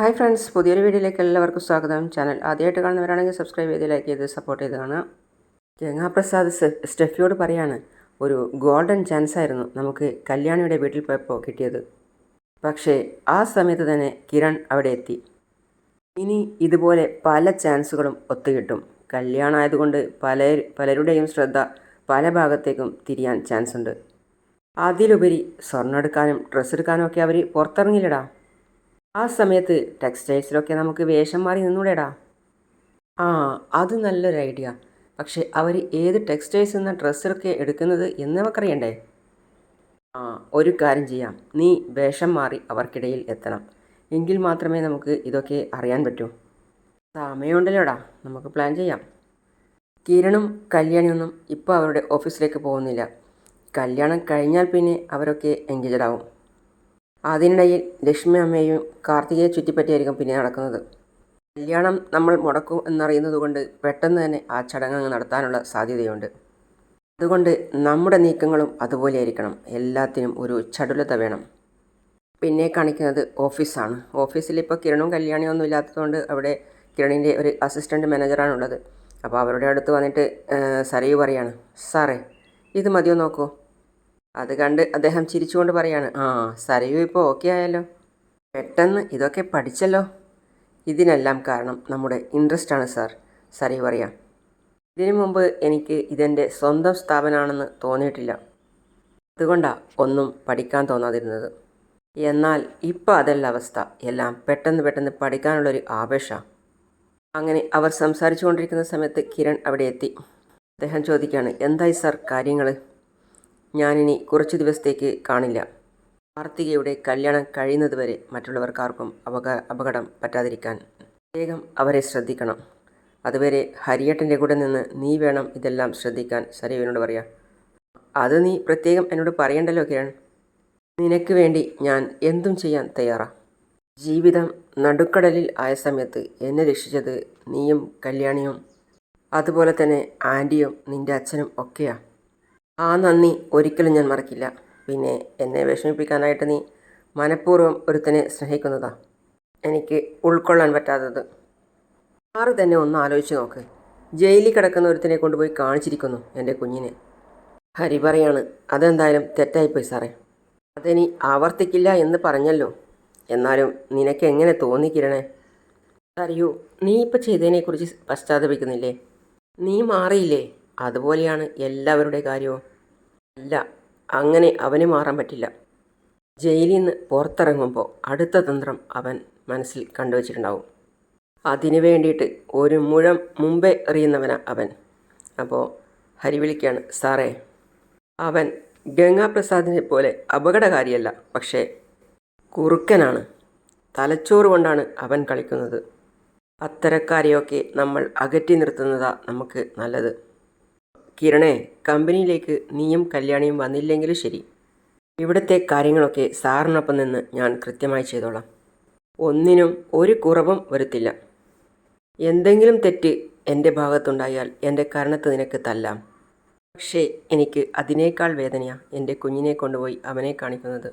Hi friends പുതിയൊരു വീഡിയോയിലേക്ക് എല്ലാവർക്കും സ്വാഗതം. ചാനൽ ആദ്യമായിട്ട് കാണുന്നവരാണെങ്കിൽ സബ്സ്ക്രൈബ് ചെയ്ത് ലൈക്ക് ചെയ്ത് സപ്പോർട്ട് ചെയ്ത് കാണാം സ്റ്റെഫിയോട് പറയാണ് ഒരു ഗോൾഡൻ ചാൻസ് ആയിരുന്നു നമുക്ക് കല്യാണിയുടെ വീട്ടിൽ പോയപ്പോൾ കിട്ടിയത്. പക്ഷേ ആ സമയത്ത് തന്നെ കിരൺ അവിടെ എത്തി. ഇനി ഇതുപോലെ പല ചാൻസുകളും ഒത്തുകിട്ടും കല്യാണമായതുകൊണ്ട് പല പലരുടെയും ശ്രദ്ധ പല ഭാഗത്തേക്കും തിരിയാൻ ചാൻസ് ഉണ്ട് അതിലുപരി സ്വർണം എടുക്കാനും ഡ്രസ്സ് എടുക്കാനും ഒക്കെ അവർ പുറത്തിറങ്ങില്ലടാ ആ സമയത്ത് ടെക്സ്റ്റൈൽസിലൊക്കെ നമുക്ക് വേഷം മാറി നിന്നൂടെടാ. ആ അത് നല്ലൊരു ഐഡിയ. പക്ഷേ അവർ ഏത് ടെക്സ്റ്റൈൽസ് എന്ന ഡ്രസ്സൊക്കെ എടുക്കുന്നത് എന്ന് നമുക്കറിയണ്ടേ? ആ ഒരു കാര്യം ചെയ്യാം. നീ വേഷം മാറി അവർക്കിടയിൽ എത്തണം. എങ്കിൽ മാത്രമേ നമുക്ക് ഇതൊക്കെ അറിയാൻ പറ്റൂ. സമയമുണ്ടല്ലോടാ. നമുക്ക് പ്ലാൻ ചെയ്യാം. കിരണും കല്യാണിയൊന്നും ഇപ്പോൾ അവരുടെ ഓഫീസിലേക്ക് പോകുന്നില്ല. കല്യാണം കഴിഞ്ഞാൽ പിന്നെ അവരൊക്കെ എൻഗേജഡ് ആവും. അതിനിടയിൽ ലക്ഷ്മി അമ്മയും കാർത്തികയെ ചുറ്റിപ്പറ്റിയായിരിക്കും പിന്നെ നടക്കുന്നത്. കല്യാണം നമ്മൾ മുടക്കും എന്നറിയുന്നത് കൊണ്ട് പെട്ടെന്ന് തന്നെ ആ ചടങ്ങ് നടത്താനുള്ള സാധ്യതയുണ്ട്. അതുകൊണ്ട് നമ്മുടെ നീക്കങ്ങളും അതുപോലെ ആയിരിക്കണം. എല്ലാത്തിനും ഒരു ചടുലത വേണം. പിന്നെ കാണിക്കുന്നത് ഓഫീസാണ്. ഓഫീസിൽ ഇപ്പോൾ കിരണും കല്യാണിയും ഒന്നും ഇല്ലാത്തതുകൊണ്ട് അവിടെ കിരണിന്റെ ഒരു അസിസ്റ്റന്റ് മാനേജറാണുള്ളത്. അപ്പോൾ അവരുടെ അടുത്ത് വന്നിട്ട് "ഏഹ്, സരയു പറയാണ് സാറേ ഇത് മതിയോ നോക്കൂ? അത് കണ്ട് അദ്ദേഹം ചിരിച്ചുകൊണ്ട് പറയാണ് ആ സരയു ഇപ്പോൾ ഓക്കെ ആയല്ലോ. പെട്ടെന്ന് ഇതൊക്കെ പഠിച്ചല്ലോ. ഇതിനെല്ലാം കാരണം നമ്മുടെ ഇൻട്രസ്റ്റ് ആണ് സാർ സരയു പറയാം. ഇതിനു മുമ്പ് എനിക്ക് ഇതെന്റെ സ്വന്തം സ്ഥാപനമാണെന്ന് തോന്നിയിട്ടില്ല. അതുകൊണ്ടാണ് ഒന്നും പഠിക്കാൻ തോന്നാതിരുന്നത്. എന്നാൽ ഇപ്പോൾ അതല്ല അവസ്ഥ. എല്ലാം പെട്ടെന്ന് പെട്ടെന്ന് പഠിക്കാനുള്ളൊരു ആവേശമാണ് അങ്ങനെ അവർ സംസാരിച്ചു കൊണ്ടിരിക്കുന്ന സമയത്ത് കിരൺ അവിടെ എത്തി. അദ്ദേഹം ചോദിക്കുകയാണ് എന്തായി സാർ കാര്യങ്ങൾ ഞാനിനി കുറച്ച് ദിവസത്തേക്ക് കാണില്ല. കാർത്തികയുടെ കല്യാണം കഴിയുന്നതുവരെ മറ്റുള്ളവർക്കാർക്കും അപക അപകടം പറ്റാതിരിക്കാൻ പ്രത്യേകം അവരെ ശ്രദ്ധിക്കണം. അതുവരെ ഹരിയേട്ടന്റെ കൂടെ നിന്ന് നീ വേണം ഇതെല്ലാം ശ്രദ്ധിക്കാൻ സരയുവിനോട് പറയാം അത് നീ പ്രത്യേകം എന്നോട് പറയണ്ടല്ലോ കിരൺ. നിനക്ക് വേണ്ടി ഞാൻ എന്തും ചെയ്യാൻ തയ്യാറാ. ജീവിതം നടുക്കടലിൽ ആയ സമയത്ത് എന്നെ രക്ഷിച്ചത് നീയും കല്യാണിയും. അതുപോലെ തന്നെ ആന്റിയും നിന്റെ അച്ഛനും ഒക്കെയാ. ആ നന്ദി ഒരിക്കലും ഞാൻ മറക്കില്ല. പിന്നെ എന്നെ വിഷമിപ്പിക്കാനായിട്ട് നീ മനഃപൂർവം ഒരുത്തനെ സ്നേഹിക്കുന്നതാ. എനിക്ക് ഉൾക്കൊള്ളാൻ പറ്റാത്തത്. ആറ് തന്നെ ഒന്ന് ആലോചിച്ച് നോക്ക്. ജയിലിൽ കിടക്കുന്ന ഒരുത്തനെ കൊണ്ടുപോയി കാണിച്ചിരിക്കുന്നു എന്റെ കുഞ്ഞിനെ. ഹരി പറയാണ് അതെന്തായാലും തെറ്റായിപ്പോയി സാറേ. അതിനി ആവർത്തിക്കില്ല എന്ന് പറഞ്ഞല്ലോ. എന്നാലും നിനക്ക് എങ്ങനെ തോന്നിക്കിരണേ അറിയൂ നീ ഇപ്പോൾ ചെയ്തതിനെക്കുറിച്ച് പശ്ചാത്തപിക്കുന്നില്ലേ? നീ മാറിയില്ലേ? അതുപോലെയാണ് എല്ലാവരുടെ കാര്യവും. അല്ല അങ്ങനെ അവന് മാറാൻ പറ്റില്ല. ജയിലിൽ നിന്ന് പുറത്തിറങ്ങുമ്പോൾ അടുത്ത തന്ത്രം അവൻ മനസ്സിൽ കണ്ടുവച്ചിട്ടുണ്ടാവും. അതിനു വേണ്ടിയിട്ട് ഒരു മുഴം മുമ്പേ എറിയുന്നവനാണ് അവൻ. അപ്പോൾ ഹരി വിളിക്കാണ് സാറേ അവൻ ഗംഗാപ്രസാദിനെ പോലെ അപകടകാരിയല്ല പക്ഷേ കുറുക്കനാണ്. തലച്ചോറ് കൊണ്ടാണ് അവൻ കളിക്കുന്നത്. അത്തരക്കാരെയൊക്കെ നമ്മൾ അകറ്റി നിർത്തുന്നതാ നമുക്ക് നല്ലത്. കിരണേ കമ്പനിയിലേക്ക് നീയും കല്യാണിയും വന്നില്ലെങ്കിലും ശരി. ഇവിടുത്തെ കാര്യങ്ങളൊക്കെ സാറിനൊപ്പം നിന്ന് ഞാൻ കൃത്യമായി ചെയ്തോളാം. ഒന്നിനും ഒരു കുറവും വരുത്തില്ല. എന്തെങ്കിലും തെറ്റ് എന്റെ ഭാഗത്തുണ്ടായാൽ എന്റെ കരണത്ത് നിനക്ക് തല്ലാം. പക്ഷേ എനിക്ക് അതിനേക്കാൾ വേദനയാണ് എന്റെ കുഞ്ഞിനെ കൊണ്ടുപോയി അവനെ കാണിക്കുന്നത്.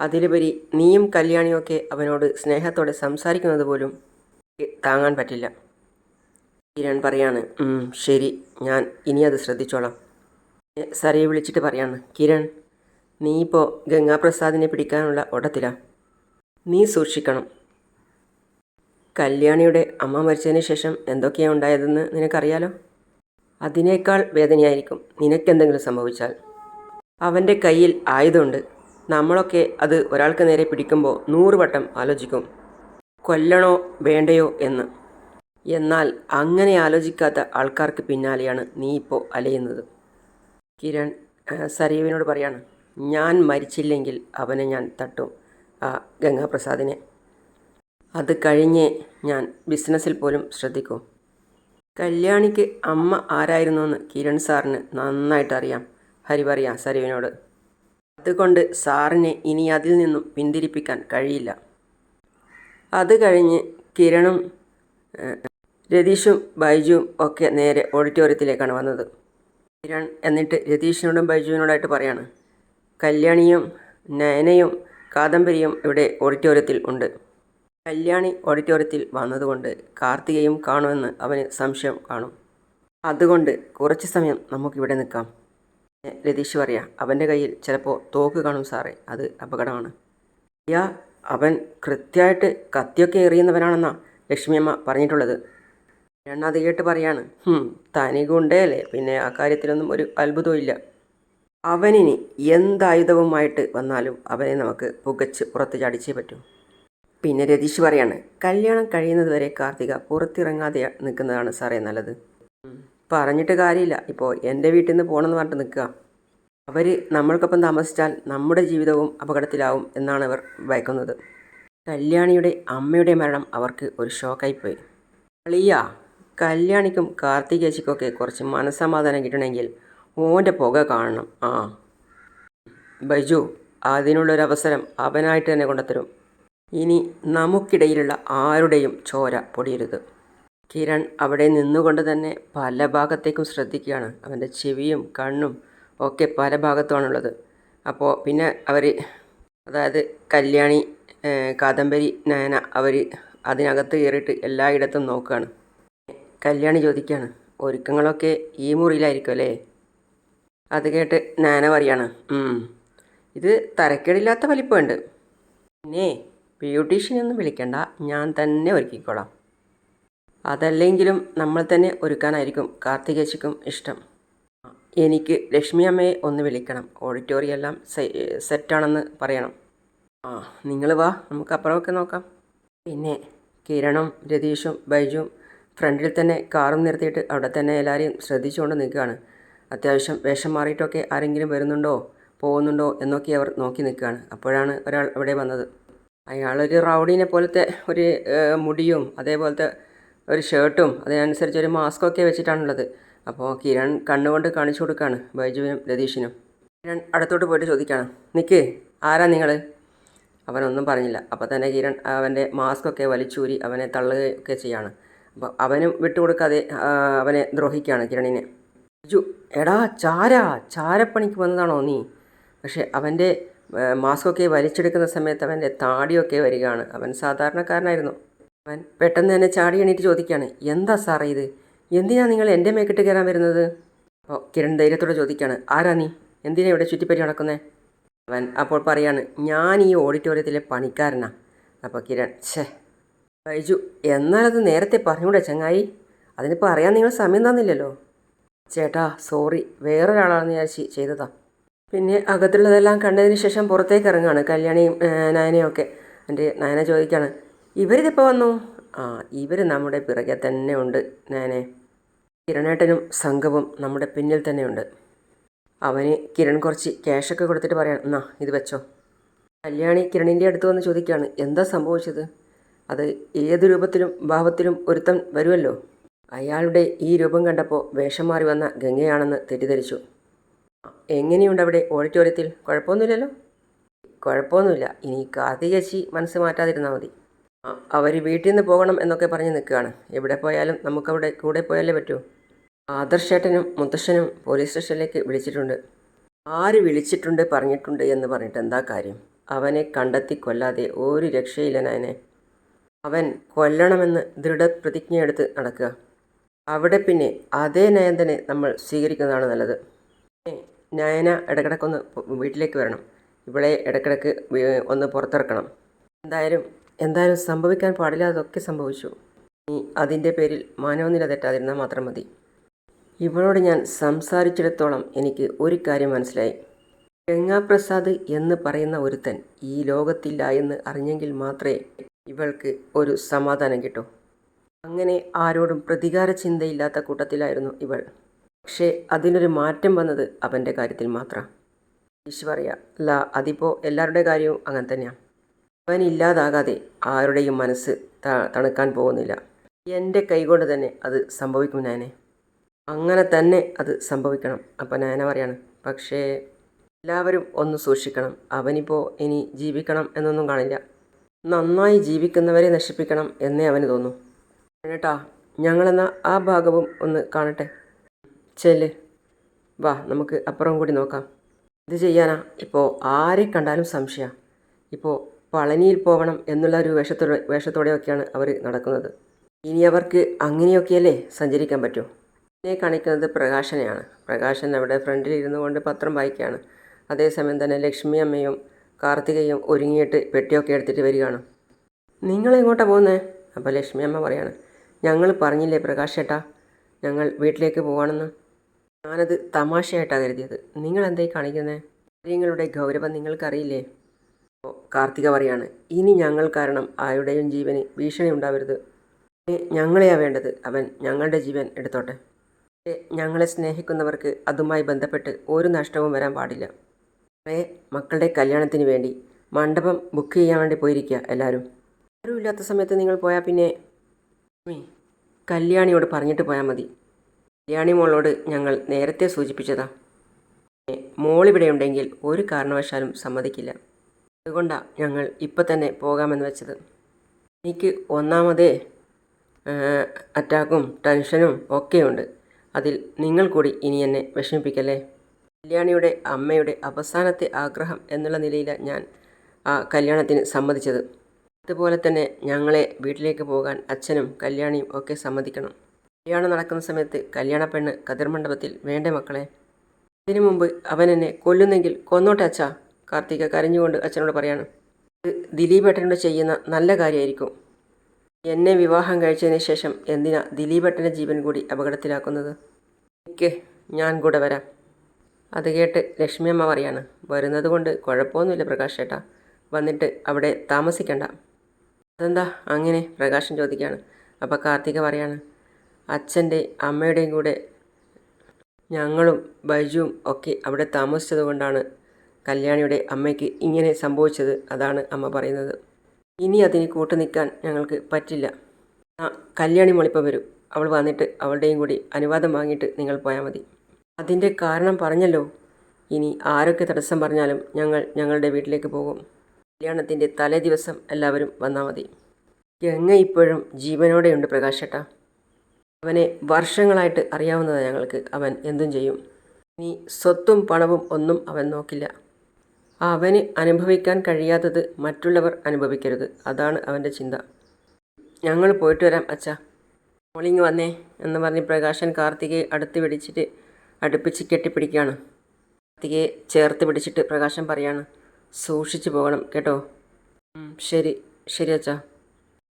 അതിലുപരി നീയും കല്യാണിയൊക്കെ അവനോട് സ്നേഹത്തോടെ സംസാരിക്കുന്നത് പോലും താങ്ങാൻ പറ്റില്ല. കിരൺ പറയാണ്. ശരി. ഞാൻ ഇനി അത് ശ്രദ്ധിച്ചോളാം. സരയെ വിളിച്ചിട്ട് പറയാണ്. കിരൺ നീ ഇപ്പോൾ ഗംഗാപ്രസാദിനെ പിടിക്കാനുള്ള ഓട്ടത്തിലാ. നീ സൂക്ഷിക്കണം. കല്യാണിയുടെ അമ്മ മരിച്ചതിന് ശേഷം എന്തൊക്കെയാണ് ഉണ്ടായതെന്ന് നിനക്കറിയാലോ? അതിനേക്കാൾ വേദനയായിരിക്കും നിനക്കെന്തെങ്കിലും സംഭവിച്ചാൽ. അവന്റെ കയ്യിൽ ആയതുകൊണ്ട് നമ്മളൊക്കെ അത് ഒരാൾക്ക് നേരെ പിടിക്കുമ്പോൾ നൂറ് വട്ടം ആലോചിക്കും. കൊല്ലണോ വേണ്ടയോ എന്ന്. എന്നാൽ അങ്ങനെ ആലോചിക്കാത്ത ആൾക്കാർക്ക് പിന്നാലെയാണ് നീ ഇപ്പോൾ അലയുന്നത്. കിരൺ സരീവിനോട് പറയാണ് ഞാൻ മരിച്ചില്ലെങ്കിൽ അവനെ ഞാൻ തട്ടും ആ ഗംഗാപ്രസാദിനെ. അത് കഴിഞ്ഞേ ഞാൻ ബിസിനസ്സിൽ പോലും ശ്രദ്ധിക്കും. കല്യാണിക്ക് അമ്മ ആരായിരുന്നുവെന്ന് കിരൺ സാറിന് നന്നായിട്ട് അറിയാം. ഹരി പറയാം സരുവിനോട് അതുകൊണ്ട് സാറിനെ ഇനി അതിൽ നിന്നും പിന്തിരിപ്പിക്കാൻ കഴിയില്ല. അത് കഴിഞ്ഞ് കിരണും രതീഷും ബൈജുവും ഒക്കെ നേരെ ഓഡിറ്റോറിയത്തിലേക്കാണ് വന്നത്. കിരൺ എന്നിട്ട് രതീഷിനോടും ബൈജുവിനോടായിട്ട് പറയാണ്. കല്യാണിയും നയനയും കാദംബരിയും ഇവിടെ ഓഡിറ്റോറിയത്തിൽ ഉണ്ട്. കല്യാണി ഓഡിറ്റോറിയത്തിൽ വന്നതുകൊണ്ട് കാർത്തികയും കാണുമെന്ന് അവന് സംശയം കാണും. അതുകൊണ്ട് കുറച്ച് സമയം നമുക്കിവിടെ നിൽക്കാം. രതീഷ് പറയാ അവന്റെ കയ്യിൽ ചിലപ്പോൾ തോക്ക് കാണും സാറേ. അത് അപകടമാണ്. യാ അവൻ കൃത്യമായിട്ട് കത്തിയൊക്കെ എറിയുന്നവനാണെന്നാണ് ലക്ഷ്മിയമ്മ പറഞ്ഞിട്ടുള്ളത്. ഞാൻ അത് കേട്ട് പറയാണ് തനി ഗുണ്ടയല്ലേ? പിന്നെ ആ കാര്യത്തിലൊന്നും ഒരു അത്ഭുതവും ഇല്ല അവനിനി എന്തായുധവുമായിട്ട് വന്നാലും അവനെ നമുക്ക് പുകച്ച് പുറത്ത് ചാടിച്ചേ പറ്റൂ. പിന്നെ രതീഷ് പറയാണ് കല്യാണം കഴിയുന്നത് വരെ കാർത്തിക പുറത്തിറങ്ങാതെ നിൽക്കുന്നതാണ് സാറേ നല്ലത്. പറഞ്ഞിട്ട് കാര്യമില്ല. ഇപ്പോൾ എന്റെ വീട്ടിൽ നിന്ന് പോകണമെന്ന് പറഞ്ഞിട്ട് നിൽക്കുക. അവർ നമ്മൾക്കൊപ്പം താമസിച്ചാൽ നമ്മുടെ ജീവിതവും അപകടത്തിലാവും എന്നാണ് അവർ ഭയക്കുന്നത്. കല്യാണിയുടെ അമ്മയുടെ മരണം അവർക്ക് ഒരു ഷോക്കായിപ്പോയി അളിയ കല്യാണിക്കും കാർത്തികേച്ചിക്കൊക്കെ കുറച്ച് മനസ്സമാധാനം കിട്ടണമെങ്കിൽ ഓന്റെ പുക കാണണം. ആ. ബൈജു അതിനുള്ളൊരവസരം അവനായിട്ട് തന്നെ കൊണ്ടുത്തരും. ഇനി നമുക്കിടയിലുള്ള ആരുടെയും ചോര പൊടിയരുത്. കിരൺ അവിടെ നിന്നുകൊണ്ട് തന്നെ പല ഭാഗത്തേക്കും ശ്രദ്ധിക്കുകയാണ്. അവന്റെ ചെവിയും കണ്ണും ഒക്കെ പല ഭാഗത്തുമാണുള്ളത് അപ്പോൾ പിന്നെ അവർ അതായത് കല്യാണി കാദംബരി നയന അവർ അതിനകത്ത് കയറിയിട്ട് എല്ലായിടത്തും നോക്കുകയാണ്. കല്യാണി ചോദിക്കുകയാണ് ഒരുക്കങ്ങളൊക്കെ ഈ മുറിയിലായിരിക്കും അല്ലേ? അത് കേട്ട് നാന പറയാണ്. ഇത് തരക്കേടില്ലാത്ത വലിപ്പമുണ്ട്. പിന്നെ ബ്യൂട്ടീഷ്യനൊന്നും വിളിക്കണ്ട. ഞാൻ തന്നെ ഒരുക്കിക്കോളാം. അതല്ലെങ്കിലും നമ്മൾ തന്നെ ഒരുക്കാനായിരിക്കും കാർത്തികേശിക്കും ഇഷ്ടം. എനിക്ക് ലക്ഷ്മി അമ്മയെ ഒന്ന് വിളിക്കണം. ഓഡിറ്റോറിയം എല്ലാം സെറ്റാണെന്ന് പറയണം. ആ നിങ്ങൾ വാ. നമുക്ക് അപ്പുറമൊക്കെ നോക്കാം. പിന്നെ കിരണും രതീഷും ബൈജുവും ഫ്രണ്ടിൽ തന്നെ കാറും നിർത്തിയിട്ട് അവിടെ തന്നെ എല്ലാവരെയും ശ്രദ്ധിച്ചുകൊണ്ട് നിൽക്കുകയാണ്. അത്യാവശ്യം വേഷം മാറിയിട്ടൊക്കെ ആരെങ്കിലും വരുന്നുണ്ടോ പോകുന്നുണ്ടോ എന്നൊക്കെ അവർ നോക്കി നിൽക്കുകയാണ്. അപ്പോഴാണ് ഒരാൾ അവിടെ വന്നത്. അയാളൊരു റൗഡീനെ പോലത്തെ ഒരു മുടിയും അതേപോലത്തെ ഒരു ഷർട്ടും അതിനനുസരിച്ച് ഒരു മാസ്കൊക്കെ വെച്ചിട്ടാണുള്ളത്. അപ്പോൾ കിരൺ കണ്ണുകൊണ്ട് കാണിച്ചു കൊടുക്കുകയാണ് ബൈജുവിനും രതീഷിനും. കിരൺ അടുത്തോട്ട് പോയിട്ട് ചോദിക്കുകയാണ് നിൽക്ക് ആരാ നിങ്ങൾ അവനൊന്നും പറഞ്ഞില്ല. അപ്പോൾ തന്നെ കിരൺ അവന്റെ മാസ്കൊക്കെ വലിച്ചൂരി അവനെ തള്ളുകയൊക്കെ ചെയ്യാണ്. അപ്പോൾ അവനും വിട്ടുകൊടുക്കാതെ അവനെ ദ്രോഹിക്കുകയാണ് കിരണിനെ. അജു എടാ ചാര ചാരപ്പണിക്ക് വന്നതാണോ നീ? പക്ഷേ അവന്റെ മാസ്കൊക്കെ വലിച്ചെടുക്കുന്ന സമയത്ത് അവന്റെ താടിയൊക്കെ വരികയാണ്. അവൻ സാധാരണക്കാരനായിരുന്നു. അവൻ പെട്ടെന്ന് തന്നെ ചാടി എണീറ്റ് ചോദിക്കുകയാണ് എന്താ സാറേ ഇത്? എന്തിനാണ് നിങ്ങൾ എന്റെ മേക്കിട്ട് കയറാൻ വരുന്നത്? അപ്പോൾ കിരൺ ധൈര്യത്തോടെ ചോദിക്കുകയാണ് ആരാ നീ? എന്തിനാ ഇവിടെ ചുറ്റിപ്പറ്റി നടക്കുന്നത് അവൻ അപ്പോൾ പറയാണ് ഞാൻ ഈ ഓഡിറ്റോറിയത്തിലെ പണിക്കാരനാണ് അപ്പോൾ കിരൺ ഛേ ബൈജു എന്നാലത് നേരത്തെ പറഞ്ഞൂടെ ചങ്ങായി. അതിനിപ്പോൾ അറിയാൻ നിങ്ങൾ സമയം തന്നില്ലല്ലോ. ചേട്ടാ സോറി. വേറൊരാളാണെന്ന് ഞാൻ ചെയ്തതാ. പിന്നെ അകത്തുള്ളതെല്ലാം കണ്ടതിന് ശേഷം പുറത്തേക്ക് ഇറങ്ങുകയാണ് കല്യാണിയും നയനയും ഒക്കെ. എന്റെ നയന ചോദിക്കാണ് ഇവരിതിപ്പോൾ വന്നു? ആ ഇവർ നമ്മുടെ പിറകെ തന്നെ ഉണ്ട് നയനെ. കിരണേട്ടനും സംഘവും നമ്മുടെ പിന്നിൽ തന്നെയുണ്ട് അവന് കിരൺ കുറച്ച് ക്യാഷൊക്കെ കൊടുത്തിട്ട് പറയാം എന്നാ ഇത് വെച്ചോ. കല്യാണി കിരണിന്റെ അടുത്ത് വന്ന് ചോദിക്കുകയാണ് എന്താ സംഭവിച്ചത്? അത് ഏത് രൂപത്തിലും ഭാവത്തിലും ഒരുത്തൻ വരുമല്ലോ? അയാളുടെ ഈ രൂപം കണ്ടപ്പോൾ വേഷം മാറി വന്ന ഗംഗയാണെന്ന് തെറ്റിദ്ധരിച്ചു. എങ്ങനെയുണ്ട് അവിടെ ഓഡിറ്റോറിയത്തിൽ? കുഴപ്പമൊന്നുമില്ലല്ലോ? കുഴപ്പമൊന്നുമില്ല. ഇനി കാർത്തികേച്ചി മനസ്സ് മാറ്റാതിരുന്നാൽ മതി. അവർ വീട്ടിൽ നിന്ന് പോകണം എന്നൊക്കെ പറഞ്ഞ് നിൽക്കുകയാണ്. എവിടെ പോയാലും നമുക്കവിടെ കൂടെ പോയാലേ പറ്റൂ. ആദർശേട്ടനും മുത്തശ്ശനും പോലീസ് സ്റ്റേഷനിലേക്ക് വിളിച്ചിട്ടുണ്ട്. ആര് വിളിച്ചിട്ടുണ്ട് പറഞ്ഞിട്ടുണ്ട് എന്ന് പറഞ്ഞിട്ട് എന്താ കാര്യം? അവനെ കണ്ടെത്തി കൊല്ലാതെ ഒരു രക്ഷയില്ല നയനെ അവൻ കൊല്ലണമെന്ന് ദൃഢപ്രതിജ്ഞയെടുത്ത് നടക്കുക. അവിടെ പിന്നെ അതേ നയന്തനെ നമ്മൾ സ്വീകരിക്കുന്നതാണ് നല്ലത്. നയന ഇടക്കിടക്കൊന്ന് വീട്ടിലേക്ക് വരണം. ഇവിടെ ഇടക്കിടക്ക് ഒന്ന് പുറത്തിറക്കണം. എന്തായാലും എന്തായാലും സംഭവിക്കാൻ പാടില്ലാതൊക്കെ സംഭവിച്ചു. നീ അതിന്റെ പേരിൽ മാനവനില തെറ്റാതിരുന്നാൽ മാത്രം മതി. ഇവളോട് ഞാൻ സംസാരിച്ചിടത്തോളം എനിക്ക് ഒരു കാര്യം മനസ്സിലായി. ഗംഗാപ്രസാദ് എന്ന് പറയുന്ന ഒരുത്തൻ ഈ ലോകത്തില്ല എന്ന് അറിഞ്ഞെങ്കിൽ മാത്രമേ ഇവൾക്ക് ഒരു സമാധാനം കിട്ടും. അങ്ങനെ ആരോടും പ്രതികാര ചിന്തയില്ലാത്ത കൂട്ടത്തിലായിരുന്നു ഇവൾ. പക്ഷേ അതിനൊരു മാറ്റം വന്നത് അവന്റെ കാര്യത്തിൽ മാത്രം. ഈശ് പറയാ അല്ല അതിപ്പോൾ എല്ലാവരുടെ കാര്യവും അങ്ങനെ തന്നെയാണ് അവൻ ഇല്ലാതാകാതെ ആരുടെയും മനസ്സ് തണുക്കാൻ പോകുന്നില്ല. എന്റെ കൈകൊണ്ട് തന്നെ അത് സംഭവിക്കും ഞാനെ അങ്ങനെ തന്നെ അത് സംഭവിക്കണം. അപ്പം നാന പറയാണ് പക്ഷേ എല്ലാവരും ഒന്ന് സൂക്ഷിക്കണം. അവനിപ്പോൾ ഇനി ജീവിക്കണം എന്നൊന്നും കാണില്ല. നന്നായി ജീവിക്കുന്നവരെ നശിപ്പിക്കണം എന്നേ അവന് തോന്നൂ. കേട്ടാ ഞങ്ങളെന്നാ ആ ഭാഗവും ഒന്ന് കാണട്ടെ? ചെൽ വാ നമുക്ക് അപ്പുറം കൂടി നോക്കാം. ഇത് ചെയ്യാനാ? ഇപ്പോൾ ആരെ കണ്ടാലും സംശയ. ഇപ്പോൾ പളനിയിൽ പോകണം എന്നുള്ള ഒരു വേഷത്തോടെ വേഷത്തോടെയൊക്കെയാണ് അവർ നടക്കുന്നത്. ഇനി അവർക്ക് അങ്ങനെയൊക്കെയല്ലേ സഞ്ചരിക്കാൻ പറ്റൂ? ഇതിനെ കാണിക്കുന്നത് പ്രകാശനെയാണ്. പ്രകാശൻ അവിടെ ഫ്രണ്ടിൽ ഇരുന്നു കൊണ്ട് പത്രം വായിക്കുകയാണ്. അതേസമയം തന്നെ ലക്ഷ്മി അമ്മയും കാർത്തികയും ഒരുങ്ങിയിട്ട് പെട്ടിയൊക്കെ എടുത്തിട്ട് വരികയാണ്. നിങ്ങളെങ്ങോട്ടാണ് പോകുന്നത് അപ്പോൾ ലക്ഷ്മി അമ്മ പറയാണ്. ഞങ്ങൾ പറഞ്ഞില്ലേ പ്രകാശ് ചേട്ടാ ഞങ്ങൾ വീട്ടിലേക്ക് പോവാണെന്ന്. ഞാനത് തമാശയായിട്ടാണ് കരുതിയത്. നിങ്ങൾ എന്തായി കാണിക്കുന്നത് കാര്യങ്ങളുടെ ഗൗരവം നിങ്ങൾക്കറിയില്ലേ? അപ്പോൾ കാർത്തിക പറയാണ്. ഇനി ഞങ്ങൾ കാരണം ആരുടെയും ജീവന് ഭീഷണി ഉണ്ടാവരുത് ഞങ്ങളെയാ വേണ്ടത്. അവൻ ഞങ്ങളുടെ ജീവൻ എടുത്തോട്ടെ. ഞങ്ങളെ സ്നേഹിക്കുന്നവർക്ക് അതുമായി ബന്ധപ്പെട്ട് ഒരു നഷ്ടവും വരാൻ പാടില്ല. കുറേ മക്കളുടെ കല്യാണത്തിന് വേണ്ടി മണ്ഡപം ബുക്ക് ചെയ്യാൻ വേണ്ടി പോയിരിക്കുക എല്ലാവരും ആരും ഇല്ലാത്ത സമയത്ത് നിങ്ങൾ പോയാൽ പിന്നെ കല്യാണിയോട് പറഞ്ഞിട്ട് പോയാൽ മതി. കല്യാണി മോളോട് ഞങ്ങൾ നേരത്തെ സൂചിപ്പിച്ചതാ. മോളിവിടെ ഉണ്ടെങ്കിൽ ഒരു കാരണവശാലും സമ്മതിക്കില്ല. അതുകൊണ്ടാണ് ഞങ്ങൾ ഇപ്പം തന്നെ പോകാമെന്ന് വെച്ചത്. എനിക്ക് ഒന്നാമതേ അറ്റാക്കും ടെൻഷനും ഒക്കെയുണ്ട് അതിൽ നിങ്ങൾ കൂടി ഇനി എന്നെ വിഷമിപ്പിക്കല്ലേ? കല്യാണിയുടെ അമ്മയുടെ അവസാനത്തെ ആഗ്രഹം എന്നുള്ള നിലയിലാണ് ഞാൻ ആ കല്യാണത്തിന് സമ്മതിച്ചത്. അതുപോലെ തന്നെ ഞങ്ങളെ വീട്ടിലേക്ക് പോകാൻ അച്ഛനും കല്യാണിയും ഒക്കെ സമ്മതിക്കണം. കല്യാണം നടക്കുന്ന സമയത്ത് കല്യാണ പെണ്ണ് കതിർമണ്ഡപത്തിൽ വേണ്ട മക്കളെ ഇതിനു മുമ്പ് അവൻ എന്നെ കൊല്ലുന്നെങ്കിൽ കൊന്നോട്ടെ അച്ഛാ കാർത്തിക കരഞ്ഞുകൊണ്ട് അച്ഛനോട് പറയാണ്. ഇത് ദിലീപേട്ടനോട് ചെയ്യുന്ന നല്ല കാര്യമായിരിക്കും എന്നെ വിവാഹം കഴിച്ചതിന് ശേഷം എന്തിനാ ദിലീപേട്ടന്റെ ജീവൻ കൂടി അപകടത്തിലാക്കുന്നത്? എനിക്ക് ഞാൻ കൂടെ വരാം. അത് കേട്ട് ലക്ഷ്മി അമ്മ പറയാണ് വരുന്നത് കൊണ്ട് കുഴപ്പമൊന്നുമില്ല പ്രകാശ് ചേട്ടാ. വന്നിട്ട് അവിടെ താമസിക്കണ്ട. അതെന്താ? അങ്ങനെ പ്രകാശൻ ചോദിക്കുകയാണ് അപ്പോൾ കാർത്തിക പറയാണ് അച്ഛന്റെ അമ്മയുടെയും കൂടെ ഞങ്ങളും ബൈജുവും ഒക്കെ അവിടെ താമസിച്ചത് കൊണ്ടാണ് കല്യാണിയുടെ അമ്മയ്ക്ക് ഇങ്ങനെ സംഭവിച്ചത് അതാണ് അമ്മ പറയുന്നത്. ഇനി അതിന് കൂട്ടു നിൽക്കാൻ ഞങ്ങൾക്ക് പറ്റില്ല. കല്യാണി മൊളിപ്പം വരും. അവൾ വന്നിട്ട് അവളുടെയും കൂടി അനുവാദം വാങ്ങിയിട്ട് നിങ്ങൾ പോയാൽ മതി. അതിന്റെ കാരണം പറഞ്ഞല്ലോ. ഇനി ആരൊക്കെ തടസ്സം പറഞ്ഞാലും ഞങ്ങൾ ഞങ്ങളുടെ വീട്ടിലേക്ക് പോകും. കല്യാണത്തിന്റെ തലേ ദിവസം എല്ലാവരും വന്നാൽ മതി. ഗംഗ ഇപ്പോഴും ജീവനോടെയുണ്ട് പ്രകാശട്ട. അവനെ വർഷങ്ങളായിട്ട് അറിയാവുന്നതാണ് ഞങ്ങൾക്ക്. അവൻ എന്തും ചെയ്യും. ഇനി സ്വത്തും പണവും ഒന്നും അവൻ നോക്കില്ല. അവന് അനുഭവിക്കാൻ കഴിയാത്തത് മറ്റുള്ളവർ അനുഭവിക്കരുത്. അതാണ് അവന്റെ ചിന്ത. ഞങ്ങൾ പോയിട്ട് വരാം അച്ഛ. മോളിങ് വന്നേ എന്ന് പറഞ്ഞ് പ്രകാശൻ കാർത്തികയെ അടുത്ത് പിടിച്ചിട്ട് അടുപ്പിച്ച് കെട്ടിപ്പിടിക്കുകയാണ്. കാർത്തികയെ ചേർത്ത് പിടിച്ചിട്ട് പ്രകാശം പറയാണ് സൂക്ഷിച്ചു പോകണം കേട്ടോ. ശരി ശരി അച്ഛാ.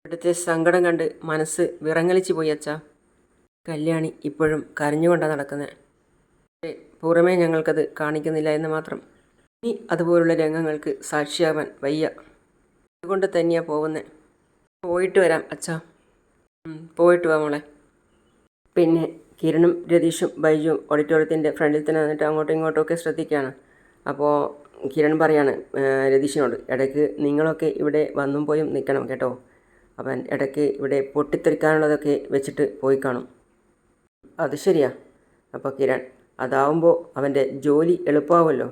അവിടുത്തെ സങ്കടം കണ്ട് മനസ്സ് വിറങ്ങലിച്ചു പോയി അച്ഛാ. കല്യാണി ഇപ്പോഴും കരഞ്ഞുകൊണ്ടാണ് നടക്കുന്നത് പുറമേ ഞങ്ങൾക്കത് കാണിക്കുന്നില്ല എന്ന് മാത്രം. ഇനി അതുപോലുള്ള രംഗങ്ങൾക്ക് സാക്ഷിയാവാൻ വയ്യ. അതുകൊണ്ട് തന്നെയാണ് പോകുന്നത് പോയിട്ട് വരാം അച്ഛാ. പോയിട്ട് വാ മോളെ. പിന്നെ കിരണും രതീഷും ബൈജും ഓഡിറ്റോറിയത്തിന്റെ ഫ്രണ്ടിൽ തന്നെ നിന്നിട്ട് അങ്ങോട്ടും ഇങ്ങോട്ടും ഒക്കെ ശ്രദ്ധിക്കുകയാണ്. അപ്പോൾ കിരൺ പറയാണ് രതീഷിനോട് ഇടയ്ക്ക് നിങ്ങളൊക്കെ ഇവിടെ വന്നും പോയും നിൽക്കണം കേട്ടോ. അവൻ ഇടയ്ക്ക് ഇവിടെ പൊട്ടിത്തെറിക്കാനുള്ളതൊക്കെ വെച്ചിട്ട് പോയി കാണും. അത് ശരിയാ. അപ്പോൾ കിരൺ അതാവുമ്പോൾ അവന്റെ ജോലി എളുപ്പമാവുമല്ലോ.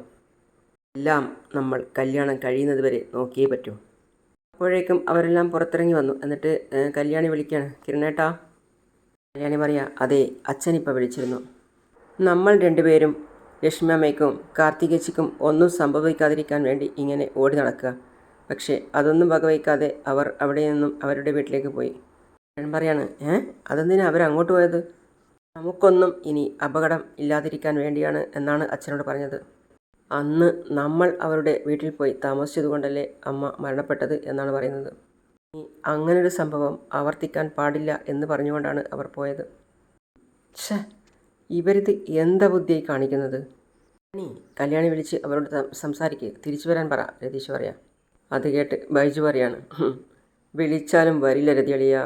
എല്ലാം നമ്മൾ കല്യാണം കഴിയുന്നത് വരെ നോക്കിയേ പറ്റൂ. അപ്പോഴേക്കും അവരെല്ലാം പുറത്തിറങ്ങി വന്നു. എന്നിട്ട് കല്യാണി വിളിക്കുകയാണ് കിരണേട്ടാ കല്യാണി പറയാ അതെ അച്ഛനിപ്പോൾ വിളിച്ചിരുന്നു. നമ്മൾ രണ്ടുപേരും ലക്ഷ്മിയമ്മയ്ക്കും കാർത്തികേച്ചിക്കും ഒന്നും സംഭവിക്കാതിരിക്കാൻ വേണ്ടി ഇങ്ങനെ ഓടി നടക്കുക. പക്ഷേ അതൊന്നും വകവയ്ക്കാതെ അവർ അവിടെ നിന്നും അവരുടെ വീട്ടിലേക്ക് പോയി. പറയാണ് ഏ? അതെന്തിനാ അവരങ്ങോട്ട് പോയത്? നമുക്കൊന്നും ഇനി അപകടം ഇല്ലാതിരിക്കാൻ വേണ്ടിയാണ് എന്നാണ് അച്ഛനോട് പറഞ്ഞത്. അന്ന് നമ്മൾ അവരുടെ വീട്ടിൽ പോയി താമസിച്ചതുകൊണ്ടല്ലേ അമ്മ മരണപ്പെട്ടത് എന്നാണ് പറയുന്നത്. അങ്ങനൊരു സംഭവം ആവർത്തിക്കാൻ പാടില്ല എന്ന് പറഞ്ഞുകൊണ്ടാണ് അവർ പോയത്. ഛേ ഇവരിത് എന്താ ബുദ്ധിയായി കാണിക്കുന്നത്? നീ കല്യാണി വിളിച്ച് അവരോട് സംസാരിക്കുക സംസാരിക്ക്. തിരിച്ചു വരാൻ പറ രതീഷ് പറയാ. അത് കേട്ട് ബൈജു പറയാണ്. വിളിച്ചാലും വരില്ല രതിയളിയ.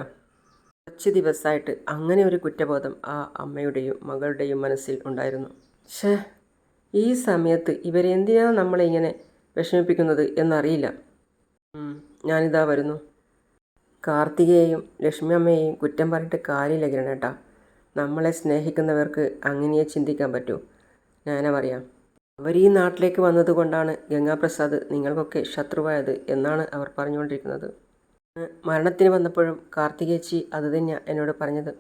കുറച്ച് ദിവസമായിട്ട് അങ്ങനെ ഒരു കുറ്റബോധം ആ അമ്മയുടെയും മകളുടെയും മനസ്സിൽ ഉണ്ടായിരുന്നു. ഷേ ഈ സമയത്ത് ഇവരെന്തിനാണ് നമ്മളെ ഇങ്ങനെ വിഷമിപ്പിക്കുന്നത് എന്നറിയില്ല. ഞാനിതാ വരുന്നു. കാർത്തികയെയും ലക്ഷ്മി അമ്മയെയും കുറ്റം പറഞ്ഞിട്ട് കാര്യമില്ല കിരണേട്ടാ. നമ്മളെ സ്നേഹിക്കുന്നവർക്ക് അങ്ങനെയേ ചിന്തിക്കാൻ പറ്റൂ. ഞാനാ പറയാം. അവർ ഈ നാട്ടിലേക്ക് വന്നതുകൊണ്ടാണ് ഗംഗാപ്രസാദ് നിങ്ങൾക്കൊക്കെ ശത്രുവായത് എന്നാണ് അവർ പറഞ്ഞുകൊണ്ടിരിക്കുന്നത്. മരണത്തിന് വന്നപ്പോഴും കാർത്തികേച്ചി അത് തന്നെയാണ് എന്നോട് പറഞ്ഞത്.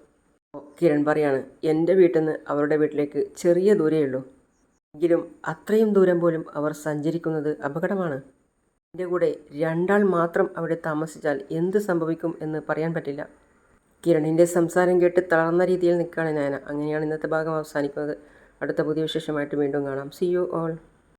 കിരൺ പറയാണ് എന്റെ വീട്ടിൽ നിന്ന് അവരുടെ വീട്ടിലേക്ക് ചെറിയ ദൂരമേ ഉള്ളൂ. എങ്കിലും അത്രയും ദൂരം പോലും അവർ സഞ്ചരിക്കുന്നത് അപകടമാണ്. എന്റെ കൂടെ രണ്ടാൾ മാത്രം അവിടെ താമസിച്ചാൽ എന്ത് സംഭവിക്കും എന്ന് പറയാൻ പറ്റില്ല. കിരണിന്റെ സംസാരം കേട്ട് തളർന്ന രീതിയിൽ നിൽക്കുകയാണ് ഞാൻ അങ്ങനെയാണ് ഇന്നത്തെ ഭാഗം അവസാനിക്കുന്നത്. അടുത്ത പുതിയ വിശേഷമായിട്ട് വീണ്ടും കാണാം. C you all